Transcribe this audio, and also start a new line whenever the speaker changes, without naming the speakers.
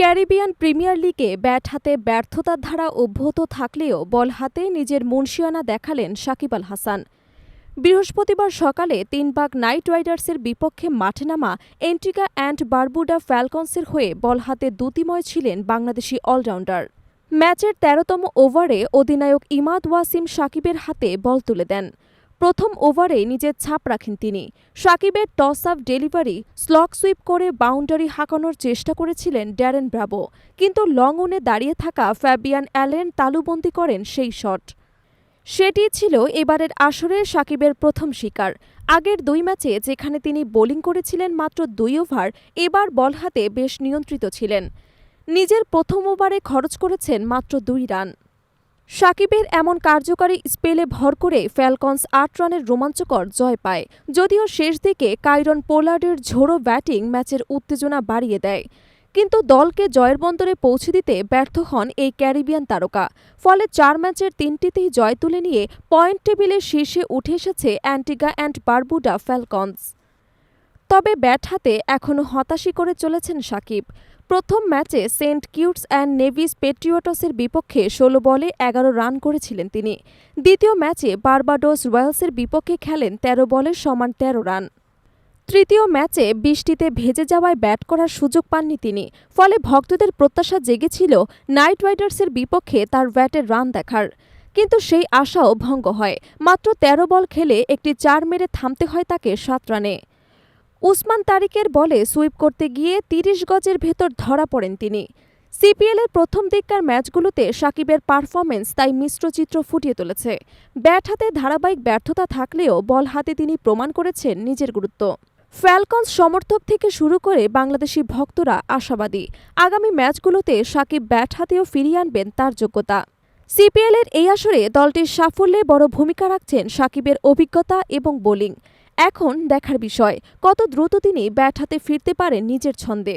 Caribbean premier লিগে bat হাতে ব্যর্থতার ধারা অব্যাহত থাকলেও বল হাতে নিজের মুন্সিয়ানা দেখালেন সাকিব আল হাসান। বৃহস্পতিবার সকালে তিন বাগ নাইট রাইডার্সের বিপক্ষে মাঠে নামা এন্টিকা অ্যান্ড বারবুডা ফ্যালকনসের হয়ে বল হাতে দুতিময় ছিলেন বাংলাদেশি অলরাউন্ডার। ম্যাচের তেরোতম ওভারে অধিনায়ক ইমাদ ওয়াসিম সাকিবের হাতে বল তুলে দেন। প্রথম ওভারে নিজের ছাপ রাখেন তিনি। সাকিবের toss up delivery slog sweep করে বাউন্ডারি হাঁকানোর চেষ্টা করেছিলেন ড্যারেন ব্রাভো কিন্তু লং অনে দাঁড়িয়ে থাকা ফ্যাবিয়ান অ্যালেন তালুবন্দি করেন সেই শট। সেটি ছিল এবারের আসরে সাকিবের প্রথম শিকার। আগের দুই ম্যাচে যেখানে তিনি বোলিং করেছিলেন মাত্র দুই ওভার, এবার বল হাতে বেশ নিয়ন্ত্রিত ছিলেন। নিজের প্রথম ওভারে খরচ করেছেন মাত্র দুই রান। সাকিবের এমন কার্যকারী স্পেলে ভর করে ফ্যালকন্স আট রানের রোমাঞ্চকর জয় পায়, যদিও শেষ দিকে কাইরন পোলার্ডের ঝোড়ো ব্যাটিং ম্যাচের উত্তেজনা বাড়িয়ে দেয়। কিন্তু দলকে জয়ের বন্দরে পৌঁছে দিতে ব্যর্থ হন এই ক্যারিবিয়ান তারকা, ফলে চার ম্যাচের তিনটিতেই জয় তুলে নিয়ে পয়েন্ট টেবিলের শীর্ষে উঠে এসেছে অ্যান্টিগা অ্যান্ড বারবুডা ফ্যালকন্স। তবে ব্যাট হাতে এখনও হতাশি করে চলেছেন সাকিব। প্রথম ম্যাচে সেন্ট কিউটস অ্যান্ড নেভিস পেট্রিওটসের বিপক্ষে ষোলো বলে এগারো রান করেছিলেন তিনি। দ্বিতীয় ম্যাচে বার্বাডোস রয়্যালসের বিপক্ষে খেলেন তেরো বলের সমান তেরো রান। তৃতীয় ম্যাচে বৃষ্টিতে ভেজে যাওয়ায় ব্যাট করার সুযোগ পাননি তিনি, ফলে ভক্তদের প্রত্যাশা জেগেছিল নাইট রাইডার্সের বিপক্ষে তার ব্যাটের রান দেখার। কিন্তু সেই আশাও ভঙ্গ হয়, মাত্র তেরো বল খেলে একটি চার মেরে থামতে হয় তাকে সাত রানে। উসমান তারিকের বলে সুইপ করতে গিয়ে তিরিশ গজের ভেতর ধরা পড়েন তিনি। সিপিএলের প্রথম দিককার ম্যাচগুলোতে সাকিবের পারফরমেন্স তাই মিশ্র চিত্র ফুটিয়ে তুলেছে। ব্যাট হাতে ধারাবাহিক ব্যর্থতা থাকলেও বল হাতে তিনি প্রমাণ করেছেন নিজের গুরুত্ব। ফ্যালকনস সমর্থক থেকে শুরু করে বাংলাদেশি ভক্তরা আশাবাদী। আগামী ম্যাচগুলোতে সাকিব ব্যাট হাতেও ফিরিয়ে আনবেন তার যোগ্যতা। সিপিএলের এই আসরে দলটির সাফল্যে বড় ভূমিকা রাখছেন সাকিবের অভিজ্ঞতা এবং বোলিং। এখন দেখার বিষয় কত দ্রুত তিনি ব্যাট হাতে ফিরতে পারেন নিজের ছন্দে।